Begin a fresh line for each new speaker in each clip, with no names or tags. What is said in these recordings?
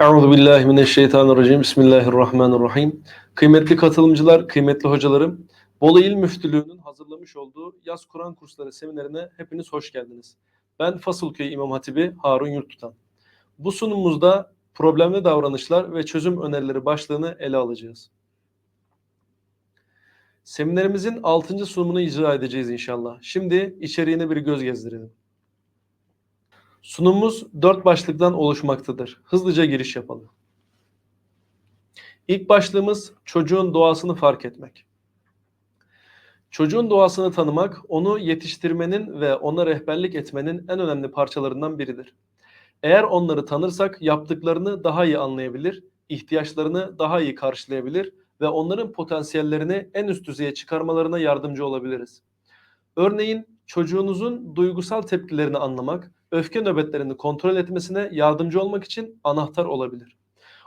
Euzu billahi mineşşeytanirracim. Bismillahirrahmanirrahim. Kıymetli katılımcılar, kıymetli hocalarım, Bolu İl Müftülüğü'nün hazırlamış olduğu Yaz Kur'an kursları seminerine hepiniz hoş geldiniz. Ben Fasılköy İmam Hatibi Harun Yurttutan. Bu sunumumuzda problemli davranışlar ve çözüm önerileri başlığını ele alacağız. Seminerimizin 6. sunumunu icra edeceğiz inşallah. Şimdi içeriğine bir göz gezdirelim. Sunumumuz dört başlıktan oluşmaktadır. Hızlıca giriş yapalım. İlk başlığımız çocuğun doğasını fark etmek. Çocuğun doğasını tanımak, onu yetiştirmenin ve ona rehberlik etmenin en önemli parçalarından biridir. Eğer onları tanırsak yaptıklarını daha iyi anlayabilir, ihtiyaçlarını daha iyi karşılayabilir ve onların potansiyellerini en üst düzeye çıkarmalarına yardımcı olabiliriz. Örneğin çocuğunuzun duygusal tepkilerini anlamak, öfke nöbetlerini kontrol etmesine yardımcı olmak için anahtar olabilir.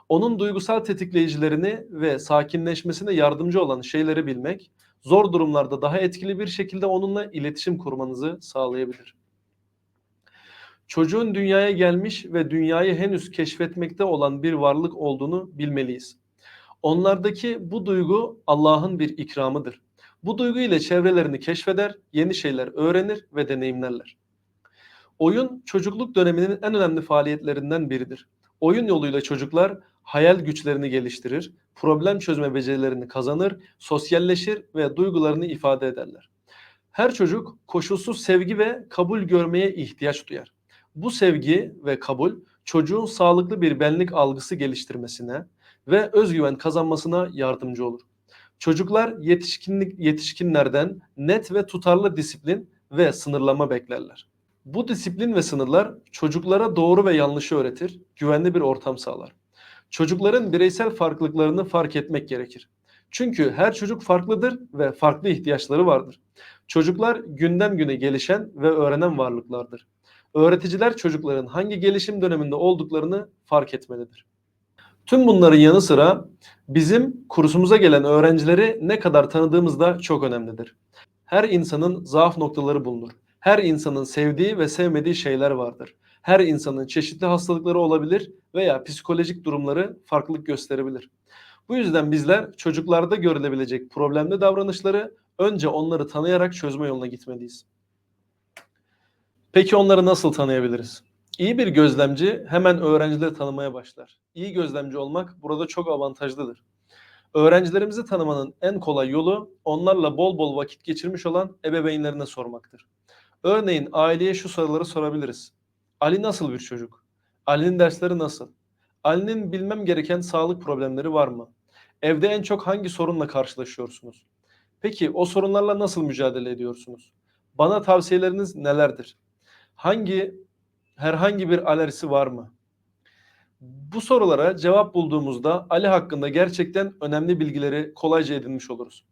Onun duygusal tetikleyicilerini ve sakinleşmesine yardımcı olan şeyleri bilmek, zor durumlarda daha etkili bir şekilde onunla iletişim kurmanızı sağlayabilir. Çocuğun dünyaya gelmiş ve dünyayı henüz keşfetmekte olan bir varlık olduğunu bilmeliyiz. Onlardaki bu duygu Allah'ın bir ikramıdır. Bu duygu ile çevrelerini keşfeder, yeni şeyler öğrenir ve deneyimlerler. Oyun çocukluk döneminin en önemli faaliyetlerinden biridir. Oyun yoluyla çocuklar hayal güçlerini geliştirir, problem çözme becerilerini kazanır, sosyalleşir ve duygularını ifade ederler. Her çocuk koşulsuz sevgi ve kabul görmeye ihtiyaç duyar. Bu sevgi ve kabul çocuğun sağlıklı bir benlik algısı geliştirmesine ve özgüven kazanmasına yardımcı olur. Çocuklar yetişkinlik yetişkinlerden net ve tutarlı disiplin ve sınırlama beklerler. Bu disiplin ve sınırlar çocuklara doğru ve yanlışı öğretir, güvenli bir ortam sağlar. Çocukların bireysel farklılıklarını fark etmek gerekir. Çünkü her çocuk farklıdır ve farklı ihtiyaçları vardır. Çocuklar günden güne gelişen ve öğrenen varlıklardır. Öğreticiler çocukların hangi gelişim döneminde olduklarını fark etmelidir. Tüm bunların yanı sıra bizim kursumuza gelen öğrencileri ne kadar tanıdığımız da çok önemlidir. Her insanın zaaf noktaları bulunur. Her insanın sevdiği ve sevmediği şeyler vardır. Her insanın çeşitli hastalıkları olabilir veya psikolojik durumları farklılık gösterebilir. Bu yüzden bizler çocuklarda görülebilecek problemli davranışları önce onları tanıyarak çözme yoluna gitmeliyiz. Peki onları nasıl tanıyabiliriz? İyi bir gözlemci hemen öğrencileri tanımaya başlar. İyi gözlemci olmak burada çok avantajlıdır. Öğrencilerimizi tanımanın en kolay yolu onlarla bol bol vakit geçirmiş olan ebeveynlerine sormaktır. Örneğin aileye şu soruları sorabiliriz. Ali nasıl bir çocuk? Ali'nin dersleri nasıl? Ali'nin bilmem gereken sağlık problemleri var mı? Evde en çok hangi sorunla karşılaşıyorsunuz? Peki o sorunlarla nasıl mücadele ediyorsunuz? Bana tavsiyeleriniz nelerdir? Hangi herhangi bir alerjisi var mı? Bu sorulara cevap bulduğumuzda Ali hakkında gerçekten önemli bilgileri kolayca edinmiş oluruz.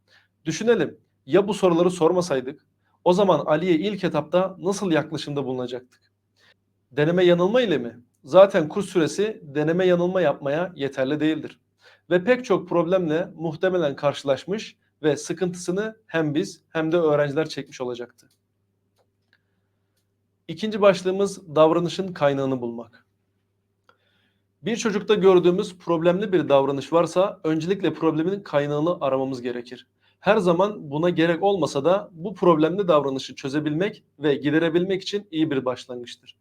Düşünelim ya bu soruları sormasaydık o zaman Ali'ye ilk etapta nasıl yaklaşımda bulunacaktık? Deneme yanılma ile mi? Zaten kurs süresi deneme yanılma yapmaya yeterli değildir. Ve pek çok problemle muhtemelen karşılaşmış ve sıkıntısını hem biz hem de öğrenciler çekmiş olacaktı. İkinci başlığımız davranışın kaynağını bulmak. Bir çocukta gördüğümüz problemli bir davranış varsa öncelikle problemin kaynağını aramamız gerekir. Her zaman buna gerek olmasa da bu problemli davranışı çözebilmek ve giderebilmek için iyi bir başlangıçtır.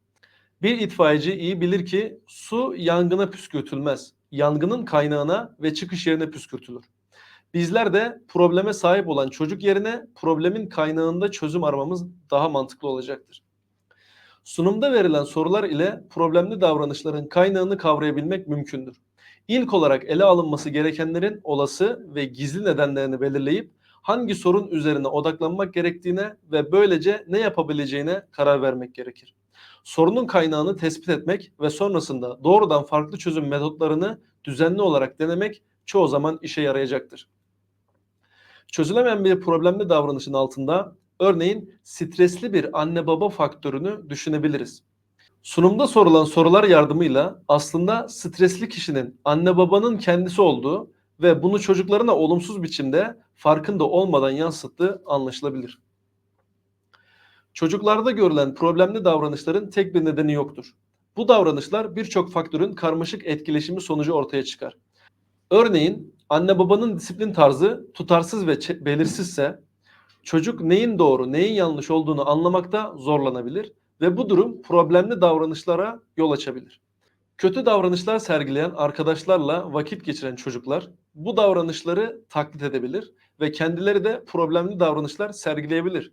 Bir itfaiyeci iyi bilir ki su yangına püskürtülmez. Yangının kaynağına ve çıkış yerine püskürtülür. Bizler de probleme sahip olan çocuk yerine problemin kaynağında çözüm aramamız daha mantıklı olacaktır. Sunumda verilen sorular ile problemli davranışların kaynağını kavrayabilmek mümkündür. İlk olarak ele alınması gerekenlerin olası ve gizli nedenlerini belirleyip hangi sorun üzerine odaklanmak gerektiğine ve böylece ne yapabileceğine karar vermek gerekir. Sorunun kaynağını tespit etmek ve sonrasında doğrudan farklı çözüm metotlarını düzenli olarak denemek çoğu zaman işe yarayacaktır. Çözülemeyen bir problemli davranışın altında örneğin stresli bir anne baba faktörünü düşünebiliriz. Sunumda sorulan sorular yardımıyla aslında stresli kişinin anne babanın kendisi olduğu ve bunu çocuklarına olumsuz biçimde farkında olmadan yansıttığı anlaşılabilir. Çocuklarda görülen problemli davranışların tek bir nedeni yoktur. Bu davranışlar birçok faktörün karmaşık etkileşimi sonucu ortaya çıkar. Örneğin anne babanın disiplin tarzı tutarsız ve belirsizse çocuk neyin doğru, neyin yanlış olduğunu anlamakta zorlanabilir ve bu durum problemli davranışlara yol açabilir. Kötü davranışlar sergileyen arkadaşlarla vakit geçiren çocuklar bu davranışları taklit edebilir ve kendileri de problemli davranışlar sergileyebilir.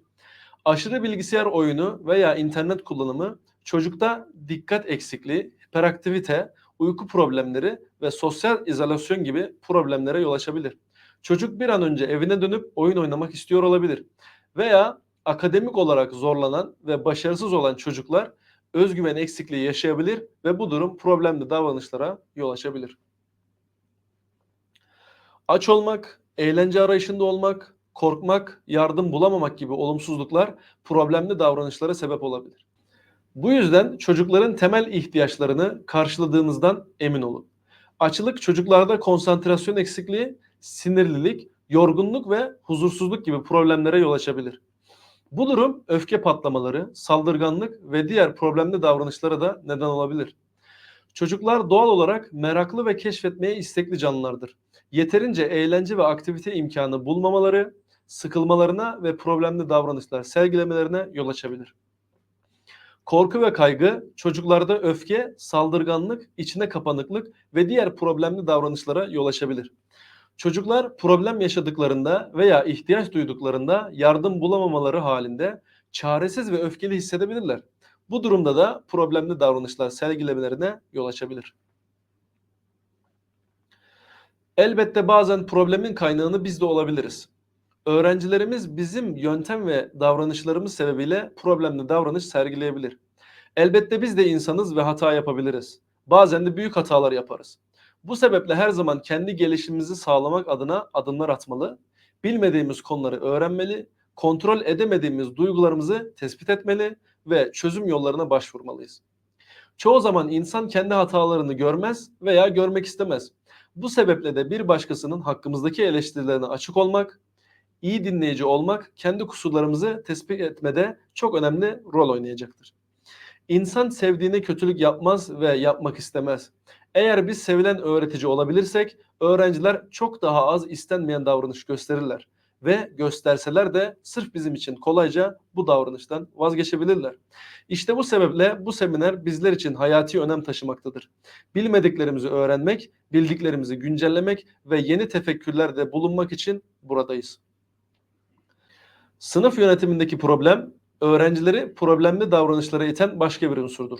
Aşırı bilgisayar oyunu veya internet kullanımı çocukta dikkat eksikliği, hiperaktivite, uyku problemleri ve sosyal izolasyon gibi problemlere yol açabilir. Çocuk bir an önce evine dönüp oyun oynamak istiyor olabilir. Veya akademik olarak zorlanan ve başarısız olan çocuklar özgüven eksikliği yaşayabilir ve bu durum problemli davranışlara yol açabilir. Aç olmak, eğlence arayışında olmak, korkmak, yardım bulamamak gibi olumsuzluklar problemli davranışlara sebep olabilir. Bu yüzden çocukların temel ihtiyaçlarını karşıladığınızdan emin olun. Açlık çocuklarda konsantrasyon eksikliği, sinirlilik, yorgunluk ve huzursuzluk gibi problemlere yol açabilir. Bu durum öfke patlamaları, saldırganlık ve diğer problemli davranışlara da neden olabilir. Çocuklar doğal olarak meraklı ve keşfetmeye istekli canlılardır. Yeterince eğlence ve aktivite imkanı bulmamaları, sıkılmalarına ve problemli davranışlar sergilemelerine yol açabilir. Korku ve kaygı çocuklarda öfke, saldırganlık, içine kapanıklık ve diğer problemli davranışlara yol açabilir. Çocuklar problem yaşadıklarında veya ihtiyaç duyduklarında yardım bulamamaları halinde çaresiz ve öfkeli hissedebilirler. Bu durumda da problemli davranışlar sergilemelerine yol açabilir. Elbette bazen problemin kaynağını biz de olabiliriz. Öğrencilerimiz bizim yöntem ve davranışlarımız sebebiyle problemli davranış sergileyebilir. Elbette biz de insanız ve hata yapabiliriz. Bazen de büyük hatalar yaparız. Bu sebeple her zaman kendi gelişimimizi sağlamak adına adımlar atmalı, bilmediğimiz konuları öğrenmeli, kontrol edemediğimiz duygularımızı tespit etmeli ve çözüm yollarına başvurmalıyız. Çoğu zaman insan kendi hatalarını görmez veya görmek istemez. Bu sebeple de bir başkasının hakkımızdaki eleştirilerine açık olmak, iyi dinleyici olmak kendi kusurlarımızı tespit etmede çok önemli rol oynayacaktır. İnsan sevdiğine kötülük yapmaz ve yapmak istemez. Eğer biz sevilen öğretici olabilirsek öğrenciler çok daha az istenmeyen davranış gösterirler ve gösterseler de sırf bizim için kolayca bu davranıştan vazgeçebilirler. İşte bu sebeple bu seminer bizler için hayati önem taşımaktadır. Bilmediklerimizi öğrenmek, bildiklerimizi güncellemek ve yeni tefekkürlerde bulunmak için buradayız. Sınıf yönetimindeki problem, öğrencileri problemli davranışlara iten başka bir unsurdur.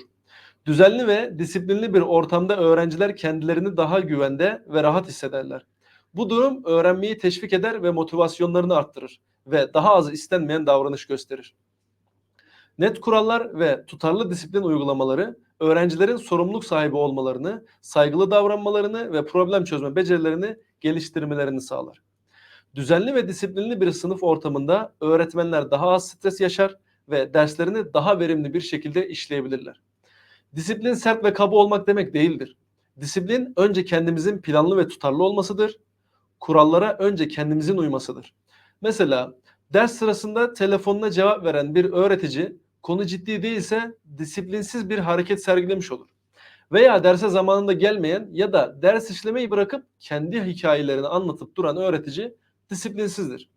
Düzenli ve disiplinli bir ortamda öğrenciler kendilerini daha güvende ve rahat hissederler. Bu durum öğrenmeyi teşvik eder ve motivasyonlarını arttırır ve daha az istenmeyen davranış gösterir. Net kurallar ve tutarlı disiplin uygulamaları öğrencilerin sorumluluk sahibi olmalarını, saygılı davranmalarını ve problem çözme becerilerini geliştirmelerini sağlar. Düzenli ve disiplinli bir sınıf ortamında öğretmenler daha az stres yaşar ve derslerini daha verimli bir şekilde işleyebilirler. Disiplin sert ve kaba olmak demek değildir. Disiplin önce kendimizin planlı ve tutarlı olmasıdır. Kurallara önce kendimizin uymasıdır. Mesela ders sırasında telefonuna cevap veren bir öğretici konu ciddi değilse disiplinsiz bir hareket sergilemiş olur. Veya derse zamanında gelmeyen ya da ders işlemeyi bırakıp kendi hikayelerini anlatıp duran öğretici disiplinsizdir.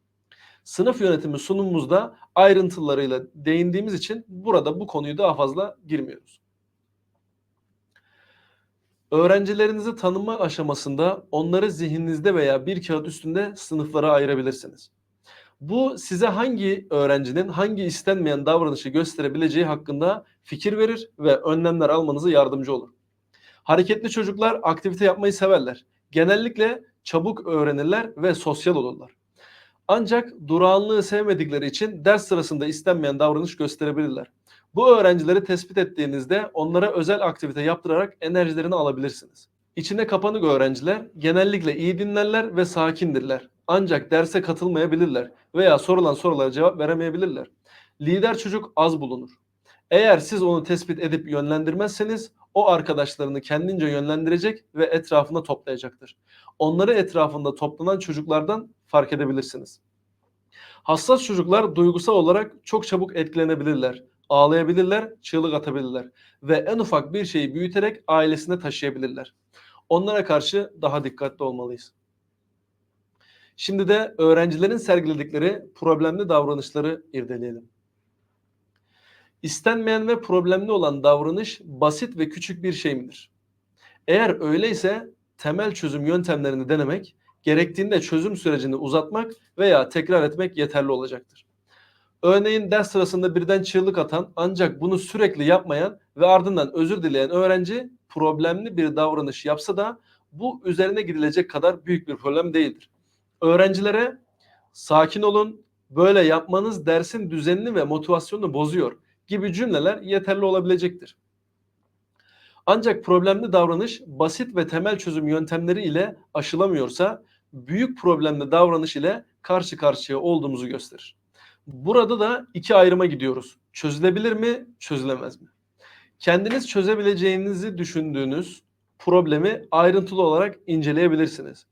Sınıf yönetimi sunumumuzda ayrıntılarıyla değindiğimiz için burada bu konuyu daha fazla girmiyoruz. Öğrencilerinizi tanıma aşamasında onları zihninizde veya bir kağıt üstünde sınıflara ayırabilirsiniz. Bu size hangi öğrencinin hangi istenmeyen davranışı gösterebileceği hakkında fikir verir ve önlemler almanızı yardımcı olur. Hareketli çocuklar aktivite yapmayı severler. Genellikle çabuk öğrenirler ve sosyal olurlar. Ancak durağanlığı sevmedikleri için ders sırasında istenmeyen davranış gösterebilirler. Bu öğrencileri tespit ettiğinizde onlara özel aktivite yaptırarak enerjilerini alabilirsiniz. İçine kapanık öğrenciler genellikle iyi dinlerler ve sakindirler. Ancak derse katılmayabilirler veya sorulan sorulara cevap veremeyebilirler. Lider çocuk az bulunur. Eğer siz onu tespit edip yönlendirmezseniz o arkadaşlarını kendince yönlendirecek ve etrafında toplayacaktır. Onları etrafında toplanan çocuklardan fark edebilirsiniz. Hassas çocuklar duygusal olarak çok çabuk etkilenebilirler. Ağlayabilirler, çığlık atabilirler ve en ufak bir şeyi büyüterek ailesine taşıyabilirler. Onlara karşı daha dikkatli olmalıyız. Şimdi de öğrencilerin sergiledikleri problemli davranışları irdeleyelim. İstenmeyen ve problemli olan davranış basit ve küçük bir şey midir? Eğer öyleyse temel çözüm yöntemlerini denemek, gerektiğinde çözüm sürecini uzatmak veya tekrar etmek yeterli olacaktır. Örneğin ders sırasında birden çığlık atan ancak bunu sürekli yapmayan ve ardından özür dileyen öğrenci problemli bir davranış yapsa da bu üzerine gidilecek kadar büyük bir problem değildir. Öğrencilere sakin olun, böyle yapmanız dersin düzenini ve motivasyonunu bozuyor gibi cümleler yeterli olabilecektir. Ancak problemli davranış basit ve temel çözüm yöntemleri ile aşılamıyorsa büyük problemli davranış ile karşı karşıya olduğumuzu gösterir. Burada da iki ayrıma gidiyoruz. Çözülebilir mi, çözülemez mi? Kendiniz çözebileceğinizi düşündüğünüz problemi ayrıntılı olarak inceleyebilirsiniz.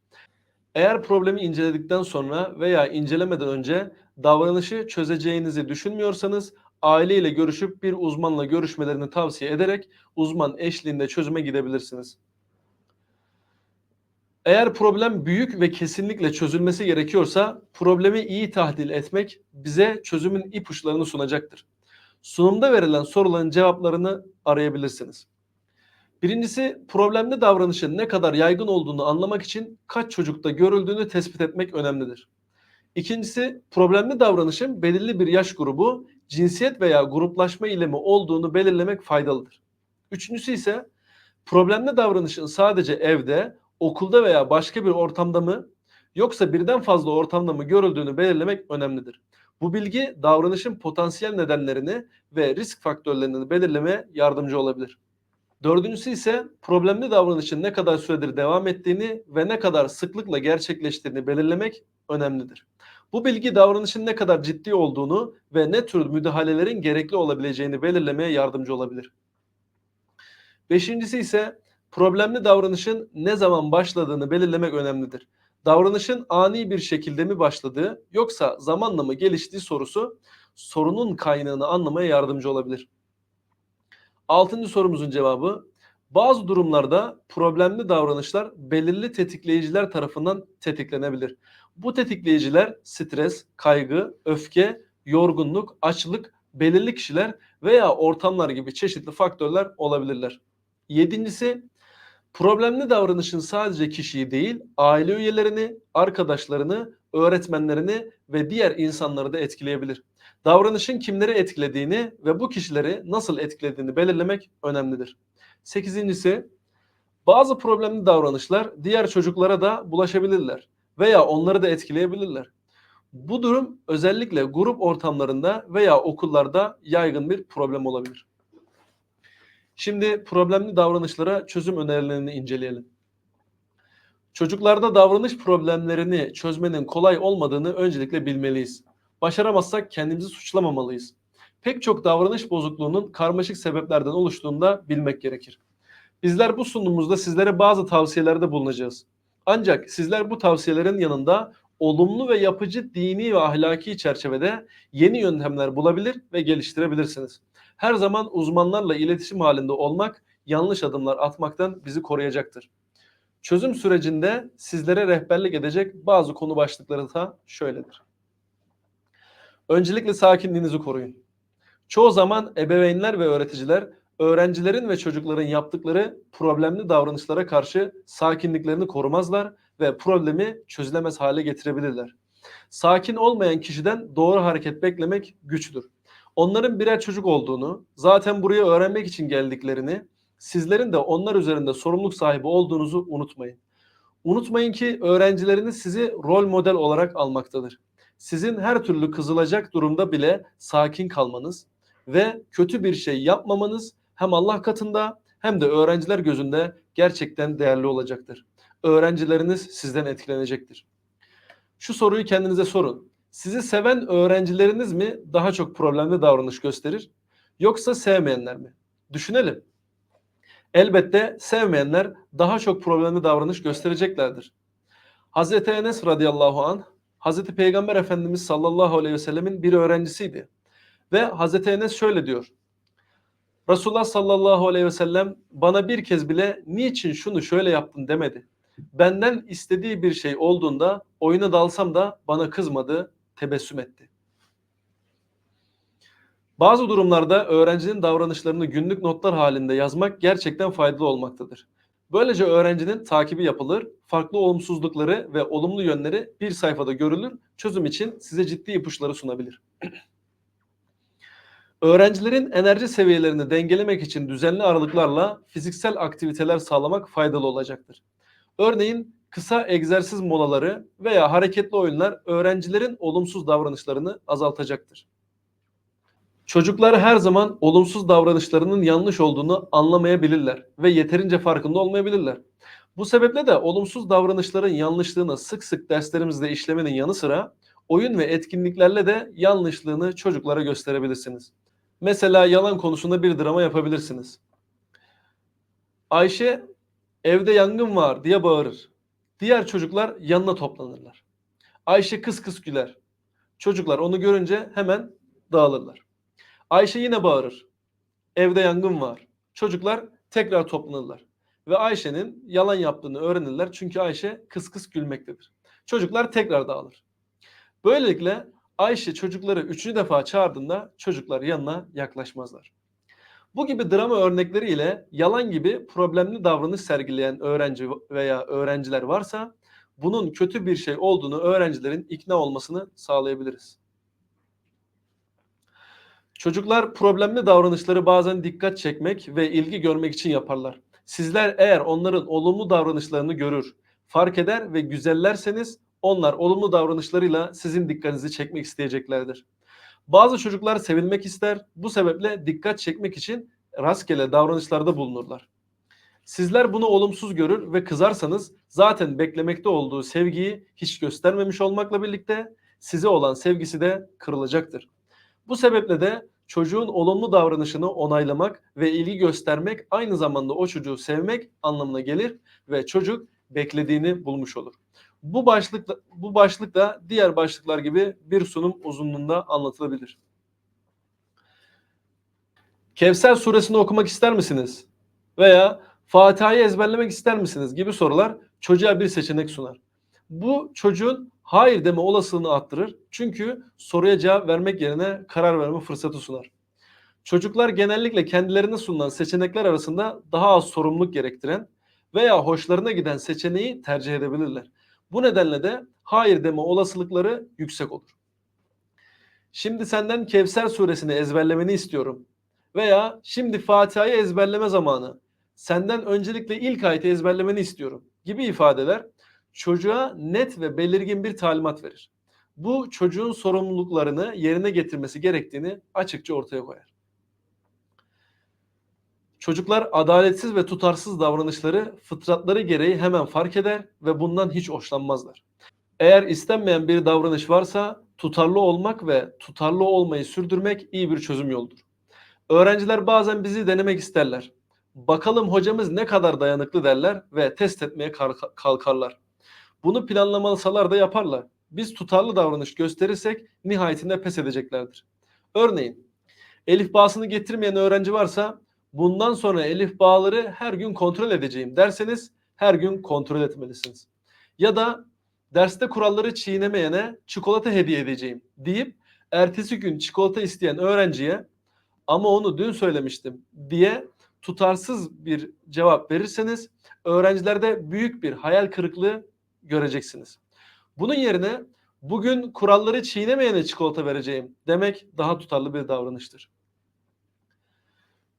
Eğer problemi inceledikten sonra veya incelemeden önce davranışı çözeceğinizi düşünmüyorsanız aileyle görüşüp bir uzmanla görüşmelerini tavsiye ederek uzman eşliğinde çözüme gidebilirsiniz. Eğer problem büyük ve kesinlikle çözülmesi gerekiyorsa problemi iyi tahlil etmek bize çözümün ipuçlarını sunacaktır. Sunumda verilen soruların cevaplarını arayabilirsiniz. Birincisi problemli davranışın ne kadar yaygın olduğunu anlamak için kaç çocukta görüldüğünü tespit etmek önemlidir. İkincisi problemli davranışın belirli bir yaş grubu, cinsiyet veya gruplaşma ile mi olduğunu belirlemek faydalıdır. Üçüncüsü ise problemli davranışın sadece evde, okulda veya başka bir ortamda mı yoksa birden fazla ortamda mı görüldüğünü belirlemek önemlidir. Bu bilgi davranışın potansiyel nedenlerini ve risk faktörlerini belirlemeye yardımcı olabilir. Dördüncüsü ise problemli davranışın ne kadar süredir devam ettiğini ve ne kadar sıklıkla gerçekleştiğini belirlemek önemlidir. Bu bilgi davranışın ne kadar ciddi olduğunu ve ne tür müdahalelerin gerekli olabileceğini belirlemeye yardımcı olabilir. Beşincisi ise problemli davranışın ne zaman başladığını belirlemek önemlidir. Davranışın ani bir şekilde mi başladığı yoksa zamanla mı geliştiği sorusu sorunun kaynağını anlamaya yardımcı olabilir. Altıncı sorumuzun cevabı bazı durumlarda problemli davranışlar belirli tetikleyiciler tarafından tetiklenebilir. Bu tetikleyiciler stres, kaygı, öfke, yorgunluk, açlık, belirli kişiler veya ortamlar gibi çeşitli faktörler olabilirler. Yedincisi problemli davranışın sadece kişiyi değil aile üyelerini, arkadaşlarını, öğretmenlerini ve diğer insanları da etkileyebilir. Davranışın kimleri etkilediğini ve bu kişileri nasıl etkilediğini belirlemek önemlidir. Sekizincisi, bazı problemli davranışlar diğer çocuklara da bulaşabilirler veya onları da etkileyebilirler. Bu durum özellikle grup ortamlarında veya okullarda yaygın bir problem olabilir. Şimdi problemli davranışlara çözüm önerilerini inceleyelim. Çocuklarda davranış problemlerini çözmenin kolay olmadığını öncelikle bilmeliyiz. Başaramazsak kendimizi suçlamamalıyız. Pek çok davranış bozukluğunun karmaşık sebeplerden oluştuğunu da bilmek gerekir. Bizler bu sunumumuzda sizlere bazı tavsiyelerde bulunacağız. Ancak sizler bu tavsiyelerin yanında olumlu ve yapıcı dini ve ahlaki çerçevede yeni yöntemler bulabilir ve geliştirebilirsiniz. Her zaman uzmanlarla iletişim halinde olmak yanlış adımlar atmaktan bizi koruyacaktır. Çözüm sürecinde sizlere rehberlik edecek bazı konu başlıkları da şöyledir. Öncelikle sakinliğinizi koruyun. Çoğu zaman ebeveynler ve öğreticiler öğrencilerin ve çocukların yaptıkları problemli davranışlara karşı sakinliklerini korumazlar ve problemi çözülemez hale getirebilirler. Sakin olmayan kişiden doğru hareket beklemek güçtür. Onların birer çocuk olduğunu, zaten buraya öğrenmek için geldiklerini, sizlerin de onlar üzerinde sorumluluk sahibi olduğunuzu unutmayın. Unutmayın ki öğrencileriniz sizi rol model olarak almaktadır sizin her türlü kızılacak durumda bile sakin kalmanız ve kötü bir şey yapmamanız hem Allah katında hem de öğrenciler gözünde gerçekten değerli olacaktır. Öğrencileriniz sizden etkilenecektir. Şu soruyu kendinize sorun. Sizi seven öğrencileriniz mi daha çok problemli davranış gösterir yoksa sevmeyenler mi? Düşünelim. Elbette sevmeyenler daha çok problemli davranış göstereceklerdir. Hazreti Enes radıyallahu anh Hazreti Peygamber Efendimiz sallallahu aleyhi ve sellemin bir öğrencisiydi. Ve Hazreti Enes şöyle diyor. Resulullah sallallahu aleyhi ve sellem bana bir kez bile niçin şunu şöyle yaptın demedi. Benden istediği bir şey olduğunda oyuna dalsam da bana kızmadı, tebessüm etti. Bazı durumlarda öğrencinin davranışlarını günlük notlar halinde yazmak gerçekten faydalı olmaktadır. Böylece öğrencinin takibi yapılır, farklı olumsuzlukları ve olumlu yönleri bir sayfada görülür, çözüm için size ciddi ipuçları sunabilir. Öğrencilerin enerji seviyelerini dengelemek için düzenli aralıklarla fiziksel aktiviteler sağlamak faydalı olacaktır. Örneğin kısa egzersiz molaları veya hareketli oyunlar öğrencilerin olumsuz davranışlarını azaltacaktır. Çocuklar her zaman olumsuz davranışlarının yanlış olduğunu anlamayabilirler ve yeterince farkında olmayabilirler. Bu sebeple de olumsuz davranışların yanlışlığını sık sık derslerimizde işlemenin yanı sıra oyun ve etkinliklerle de yanlışlığını çocuklara gösterebilirsiniz. Mesela yalan konusunda bir drama yapabilirsiniz. Ayşe evde yangın var diye bağırır. Diğer çocuklar yanına toplanırlar. Ayşe kıs kıs güler. Çocuklar onu görünce hemen dağılırlar. Ayşe yine bağırır. Evde yangın var. Çocuklar tekrar toplanırlar. Ve Ayşe'nin yalan yaptığını öğrenirler. Çünkü Ayşe kıs kıs gülmektedir. Çocuklar tekrar dağılır. Böylelikle Ayşe çocukları üçüncü defa çağırdığında çocuklar yanına yaklaşmazlar. Bu gibi drama örnekleriyle yalan gibi problemli davranış sergileyen öğrenci veya öğrenciler varsa bunun kötü bir şey olduğunu öğrencilerin ikna olmasını sağlayabiliriz. Çocuklar problemli davranışları bazen dikkat çekmek ve ilgi görmek için yaparlar. Sizler eğer onların olumlu davranışlarını görür, fark eder ve güzellerseniz onlar olumlu davranışlarıyla sizin dikkatinizi çekmek isteyeceklerdir. Bazı çocuklar sevilmek ister. Bu sebeple dikkat çekmek için rastgele davranışlarda bulunurlar. Sizler bunu olumsuz görür ve kızarsanız zaten beklemekte olduğu sevgiyi hiç göstermemiş olmakla birlikte size olan sevgisi de kırılacaktır. Bu sebeple de çocuğun olumlu davranışını onaylamak ve ilgi göstermek aynı zamanda o çocuğu sevmek anlamına gelir ve çocuk beklediğini bulmuş olur. Bu başlık bu başlık da diğer başlıklar gibi bir sunum uzunluğunda anlatılabilir. Kevser suresini okumak ister misiniz? Veya Fatiha'yı ezberlemek ister misiniz? gibi sorular çocuğa bir seçenek sunar. Bu çocuğun hayır deme olasılığını arttırır. Çünkü soruya cevap vermek yerine karar verme fırsatı sunar. Çocuklar genellikle kendilerine sunulan seçenekler arasında daha az sorumluluk gerektiren veya hoşlarına giden seçeneği tercih edebilirler. Bu nedenle de hayır deme olasılıkları yüksek olur. Şimdi senden Kevser suresini ezberlemeni istiyorum. Veya şimdi Fatiha'yı ezberleme zamanı. Senden öncelikle ilk ayeti ezberlemeni istiyorum gibi ifadeler çocuğa net ve belirgin bir talimat verir. Bu çocuğun sorumluluklarını yerine getirmesi gerektiğini açıkça ortaya koyar. Çocuklar adaletsiz ve tutarsız davranışları fıtratları gereği hemen fark eder ve bundan hiç hoşlanmazlar. Eğer istenmeyen bir davranış varsa tutarlı olmak ve tutarlı olmayı sürdürmek iyi bir çözüm yoludur. Öğrenciler bazen bizi denemek isterler. Bakalım hocamız ne kadar dayanıklı derler ve test etmeye kalkarlar. Bunu planlamasalar da yaparlar. Biz tutarlı davranış gösterirsek nihayetinde pes edeceklerdir. Örneğin elif bağısını getirmeyen öğrenci varsa bundan sonra elif bağları her gün kontrol edeceğim derseniz her gün kontrol etmelisiniz. Ya da derste kuralları çiğnemeyene çikolata hediye edeceğim deyip ertesi gün çikolata isteyen öğrenciye ama onu dün söylemiştim diye tutarsız bir cevap verirseniz öğrencilerde büyük bir hayal kırıklığı göreceksiniz. Bunun yerine bugün kuralları çiğnemeyene çikolata vereceğim demek daha tutarlı bir davranıştır.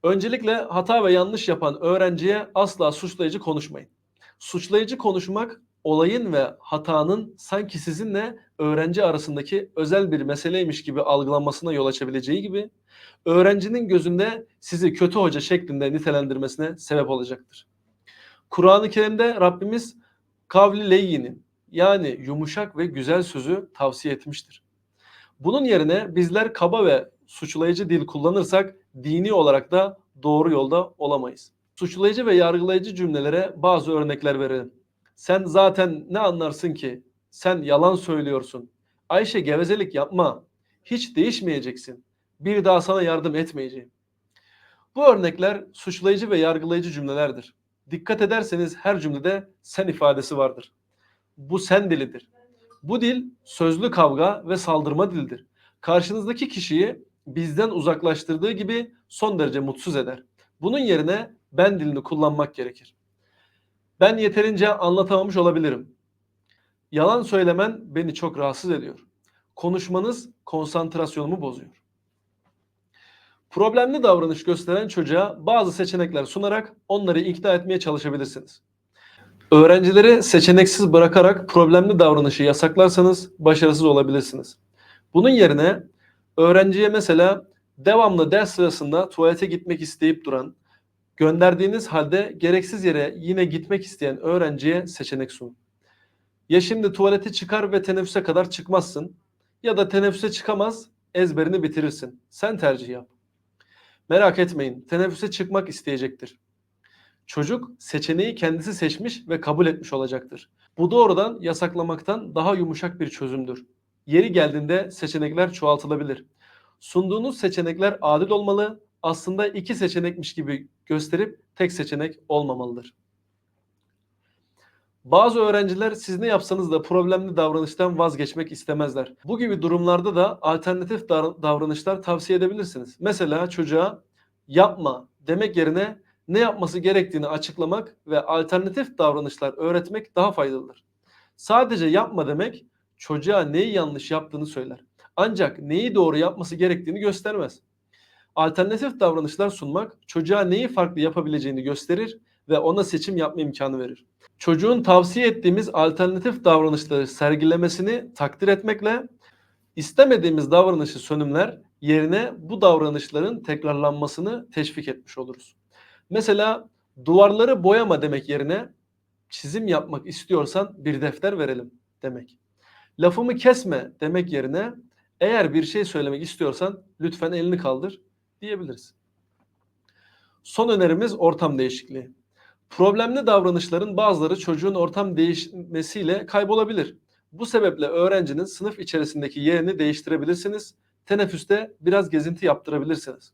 Öncelikle hata ve yanlış yapan öğrenciye asla suçlayıcı konuşmayın. Suçlayıcı konuşmak olayın ve hatanın sanki sizinle öğrenci arasındaki özel bir meseleymiş gibi algılanmasına yol açabileceği gibi öğrencinin gözünde sizi kötü hoca şeklinde nitelendirmesine sebep olacaktır. Kur'an-ı Kerim'de Rabbimiz kavli leyyini yani yumuşak ve güzel sözü tavsiye etmiştir. Bunun yerine bizler kaba ve suçlayıcı dil kullanırsak dini olarak da doğru yolda olamayız. Suçlayıcı ve yargılayıcı cümlelere bazı örnekler verelim. Sen zaten ne anlarsın ki? Sen yalan söylüyorsun. Ayşe gevezelik yapma. Hiç değişmeyeceksin. Bir daha sana yardım etmeyeceğim. Bu örnekler suçlayıcı ve yargılayıcı cümlelerdir. Dikkat ederseniz her cümlede sen ifadesi vardır. Bu sen dilidir. Bu dil sözlü kavga ve saldırma dilidir. Karşınızdaki kişiyi bizden uzaklaştırdığı gibi son derece mutsuz eder. Bunun yerine ben dilini kullanmak gerekir. Ben yeterince anlatamamış olabilirim. Yalan söylemen beni çok rahatsız ediyor. Konuşmanız konsantrasyonumu bozuyor. Problemli davranış gösteren çocuğa bazı seçenekler sunarak onları ikna etmeye çalışabilirsiniz. Öğrencileri seçeneksiz bırakarak problemli davranışı yasaklarsanız başarısız olabilirsiniz. Bunun yerine öğrenciye mesela devamlı ders sırasında tuvalete gitmek isteyip duran, gönderdiğiniz halde gereksiz yere yine gitmek isteyen öğrenciye seçenek sunun. Ya şimdi tuvalete çıkar ve teneffüse kadar çıkmazsın ya da teneffüse çıkamaz ezberini bitirirsin. Sen tercih yap. Merak etmeyin teneffüse çıkmak isteyecektir. Çocuk seçeneği kendisi seçmiş ve kabul etmiş olacaktır. Bu doğrudan yasaklamaktan daha yumuşak bir çözümdür. Yeri geldiğinde seçenekler çoğaltılabilir. Sunduğunuz seçenekler adil olmalı, aslında iki seçenekmiş gibi gösterip tek seçenek olmamalıdır. Bazı öğrenciler siz ne yapsanız da problemli davranıştan vazgeçmek istemezler. Bu gibi durumlarda da alternatif davranışlar tavsiye edebilirsiniz. Mesela çocuğa yapma demek yerine ne yapması gerektiğini açıklamak ve alternatif davranışlar öğretmek daha faydalıdır. Sadece yapma demek çocuğa neyi yanlış yaptığını söyler. Ancak neyi doğru yapması gerektiğini göstermez. Alternatif davranışlar sunmak çocuğa neyi farklı yapabileceğini gösterir ve ona seçim yapma imkanı verir. Çocuğun tavsiye ettiğimiz alternatif davranışları sergilemesini takdir etmekle istemediğimiz davranışı sönümler yerine bu davranışların tekrarlanmasını teşvik etmiş oluruz. Mesela duvarları boyama demek yerine çizim yapmak istiyorsan bir defter verelim demek. Lafımı kesme demek yerine eğer bir şey söylemek istiyorsan lütfen elini kaldır diyebiliriz. Son önerimiz ortam değişikliği. Problemli davranışların bazıları çocuğun ortam değişmesiyle kaybolabilir. Bu sebeple öğrencinin sınıf içerisindeki yerini değiştirebilirsiniz. Teneffüste biraz gezinti yaptırabilirsiniz.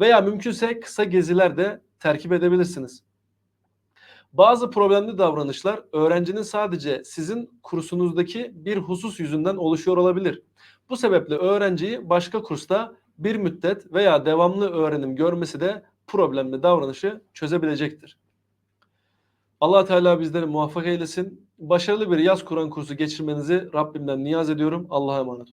Veya mümkünse kısa geziler de terkip edebilirsiniz. Bazı problemli davranışlar öğrencinin sadece sizin kursunuzdaki bir husus yüzünden oluşuyor olabilir. Bu sebeple öğrenciyi başka kursta bir müddet veya devamlı öğrenim görmesi de problemli davranışı çözebilecektir. Allah Teala bizleri muvaffak eylesin. Başarılı bir yaz Kur'an kursu geçirmenizi Rabbimden niyaz ediyorum. Allah'a emanet.